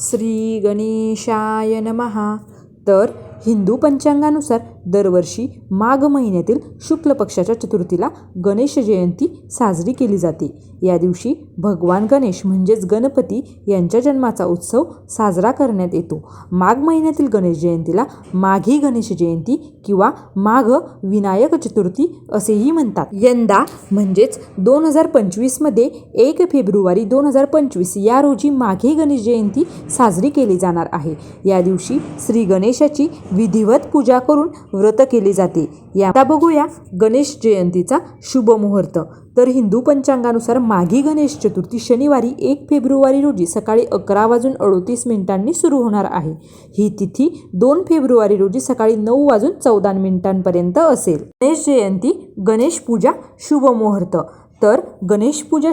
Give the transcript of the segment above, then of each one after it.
श्री गणेशाय नमहा तर हिंदू पंचांगानुसार दरवर्षी माघ महिन्यातील शुक्ल पक्षाच्या चतुर्थीला गणेश जयंती साजरी केली जाते. या दिवशी भगवान गणेश म्हणजेच गणपती यांच्या जन्माचा उत्सव साजरा करण्यात येतो. माघ महिन्यातील गणेश जयंतीला माघी गणेश जयंती किंवा माघ विनायक चतुर्थी असेही म्हणतात. यंदा म्हणजेच दोन हजार पंचवीसमध्ये एक फेब्रुवारी दोन हजार पंचवीस या रोजी माघी गणेश जयंती साजरी केली जाणार आहे. या दिवशी श्री गणेशाची विधिवत पूजा करून व्रत केली जाते. या आता बघूया गणेश जयंतीचा शुभ मुहूर्त. तर हिंदू पंचांगानुसार माघी गणेश चतुर्थी शनिवारी एक फेब्रुवारी रोजी सकाळी अकरा वाजून अडोतीस मिनिटांनी सुरू होणार आहे. ही तिथी दोन फेब्रुवारी रोजी सकाळी नऊ वाजून चौदा मिनिटांपर्यंत असेल. गणेश जयंती गणेश पूजा शुभ मुहूर्त. तर गणेश पूजा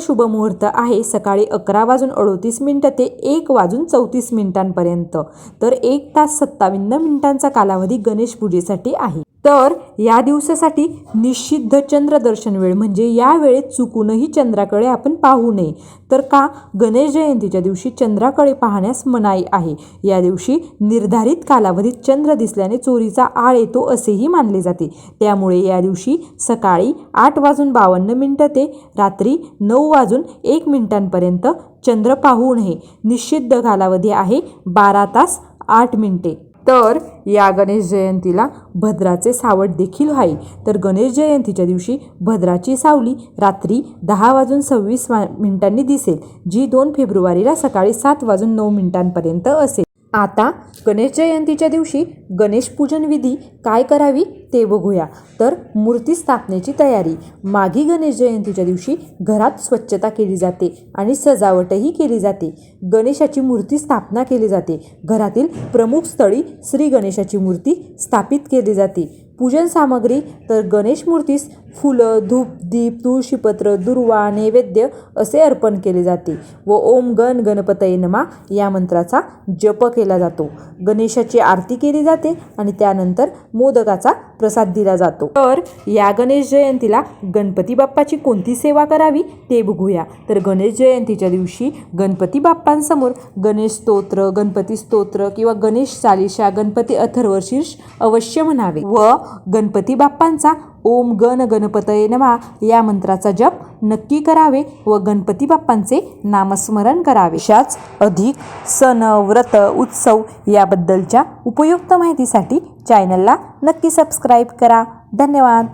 आहे. सकाळी अकरा वाजून अडोतीस मिनटं ते एक वाजून चौतीस मिनिटांपर्यंत. तर एक तास सत्तावन्न मिनिटांचा कालावधी गणेश पूजेसाठी आहे. तर या दिवसासाठी निषिद्ध चंद्रदर्शन वेळ म्हणजे या वेळेत चुकूनही चंद्राकडे आपण पाहू नये. तर का? गणेश जयंतीच्या दिवशी चंद्राकडे पाहण्यास मनाई आहे. या दिवशी निर्धारित कालावधीत चंद्र दिसल्याने चोरीचा आळ येतो असेही मानले जाते. त्यामुळे या दिवशी सकाळी आठ वाजून बावन्न मिनटं ते रात्री नऊ वाजून एक मिनिटांपर्यंत चंद्र पाहू नये. निषिद्ध कालावधी आहे बारा तास आठ मिनिटे. तर या गणेश जयंतीला भद्राचे सावट देखील आहे. तर गणेश जयंतीच्या दिवशी भद्राची सावली रात्री दहा वाजून सव्वीस मिनिटांनी दिसेल जी दोन फेब्रुवारीला सकाळी सात वाजून नऊ मिनिटांपर्यंत असेल. आता गणेश जयंतीच्या दिवशी गणेश पूजन विधी काय करावी ते बघूया. तर मूर्ती स्थापनेची तयारी. माघी गणेश जयंतीच्या दिवशी घरात स्वच्छता केली जाते आणि सजावटही केली जाते. गणेशाची मूर्ती स्थापना केली जाते. घरातील प्रमुख स्थळी श्री गणेशाची मूर्ती स्थापित केली जाते. पूजन सामग्री तर गणेश मूर्तीस फुलं धूप दीप तुळशीपत्र दुर्वा नैवेद्य असे अर्पण केले जाते व ओम गण गणपतये नमा या मंत्राचा जप केला जातो. गणेशाची आरती केली जाते आणि त्यानंतर मोदकाचा प्रसाद दिला जातो. तर या गणेश जयंतीला गणपती बाप्पाची कोणती सेवा करावी ते बघूया. तर गणेश जयंतीच्या दिवशी गणपती बाप्पांसमोर गणेश स्तोत्र गणपती स्तोत्र किंवा गणेश चालिशा गणपती अथर्वशीर्ष अवश्य म्हणावे व गणपती बाप्पांचा ओम गण गणपतये नमा. या मंत्राचा जप नक्की करावे व गणपती बाप्पांचे नामस्मरण करावे. अशाच अधिक सण व्रत उत्सव याबद्दलच्या उपयुक्त माहितीसाठी चॅनलला नक्की सबस्क्राईब करा. धन्यवाद.